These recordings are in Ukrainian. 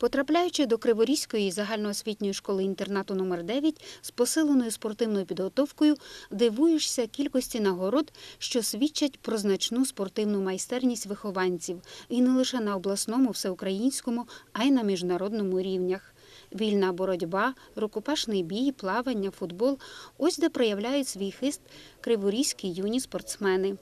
Потрапляючи до Криворізької загальноосвітньої школи інтернату номер 9 з посиленою спортивною підготовкою, дивуєшся кількості нагород, що свідчать про значну спортивну майстерність вихованців, і не лише на обласному, всеукраїнському, а й на міжнародному рівнях. Вільна боротьба, рукопашний бій, плавання, футбол ось де проявляють свій хист криворізькі юні спортсмени.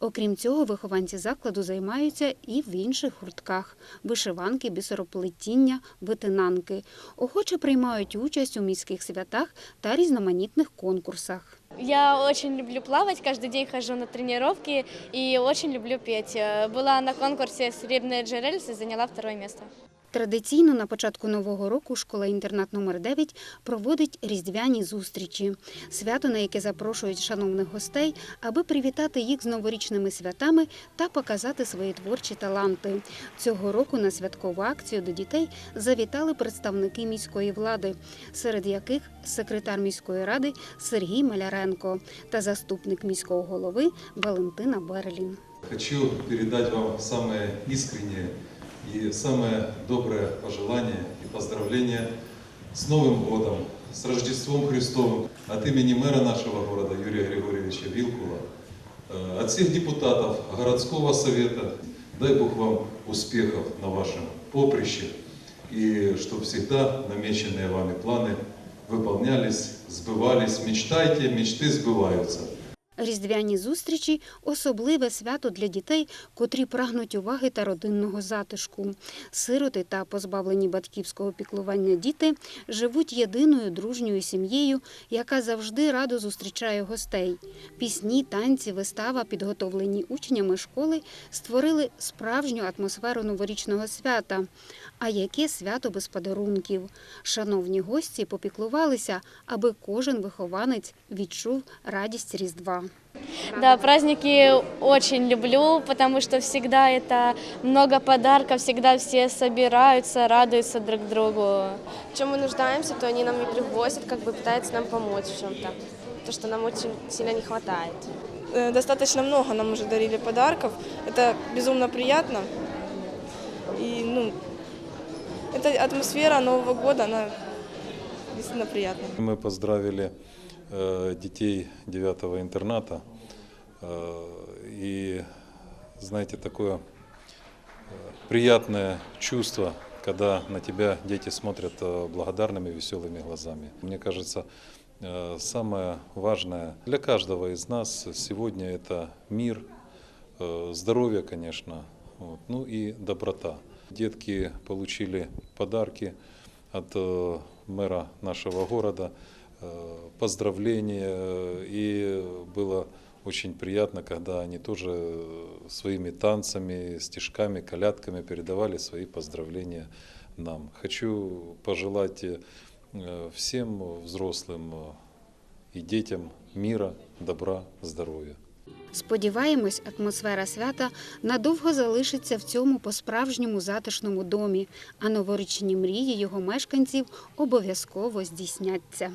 Окрім цього, вихованці закладу займаються і в інших гуртках вишиванки, бісероплетіння, витинанки. Охоче приймають участь у міських святах та різноманітних конкурсах. Я очень люблю плавать, каждый день хожу на тренировки и очень люблю петь. Э, Была на конкурсе «Серебряные джерельсы» и заняла второе место. Традиційно на початку нового року школа-інтернат номер 9 проводить різдвяні зустрічі, свято, на яке запрошують шановних гостей, аби привітати їх з новорічними святами та показати свої творчі таланти. Цього року на святкову акцію до дітей завітали представники міської влади, серед яких секретар міської ради Сергій Маляренко та заступник міського голови Валентина Берлін. Хочу передать вам самое искреннее и самое доброе пожелание и поздравление с Новым годом, с Рождеством Христовым от имени мэра нашего города Юрия Григорьевича Вилкула, э, от всех депутатов городского совета. Дай Бог вам успехов на вашем поприще и чтобы всегда намеченные вами планы выполнялись, сбывались. Мечтайте, мечты сбываются. Різдвяні зустрічі особливе свято для дітей, котрі прагнуть уваги та родинного затишку. Сироти та позбавлені батьківського піклування діти живуть єдиною дружньою сім'єю, яка завжди радо зустрічає гостей. Пісні, танці, вистава, підготовлені учнями школи, створили справжню атмосферу новорічного свята. А яке свято без подарунків? Шановні гості попіклувалися, аби кожен вихованець відчув радість Різдва. Да, праздники очень люблю, потому что всегда это много подарков, всегда все собираются, радуются друг другу. в чем мы нуждаемся, то они нам и привозят, как бы пытаются нам помочь в чем-то. То, что нам очень сильно не хватает. Э, Достаточно много нам уже дарили подарков. Это безумно приятно. И, ну, эта атмосфера Нового года, она действительно приятная. Мы поздравили э, детей 9 интерната. Э, и, знаете, такое э, приятное чувство, когда на тебя дети смотрят благодарными, веселыми глазами. Мне кажется, самое важное для каждого из нас сегодня это мир, здоровье, конечно, вот, ну и доброта. Детки получили подарки от э, мэра нашего города, э, поздравления, э, и было очень приятно, когда они тоже э, своими танцами, стишками, колядками передавали свои поздравления нам. Хочу пожелать э, всем взрослым э, и детям мира, добра, здоровья. Сподіваємось, атмосфера свята надовго залишиться в цьому по-справжньому затишному домі, а новорічні мрії його мешканців обов'язково здійсняться.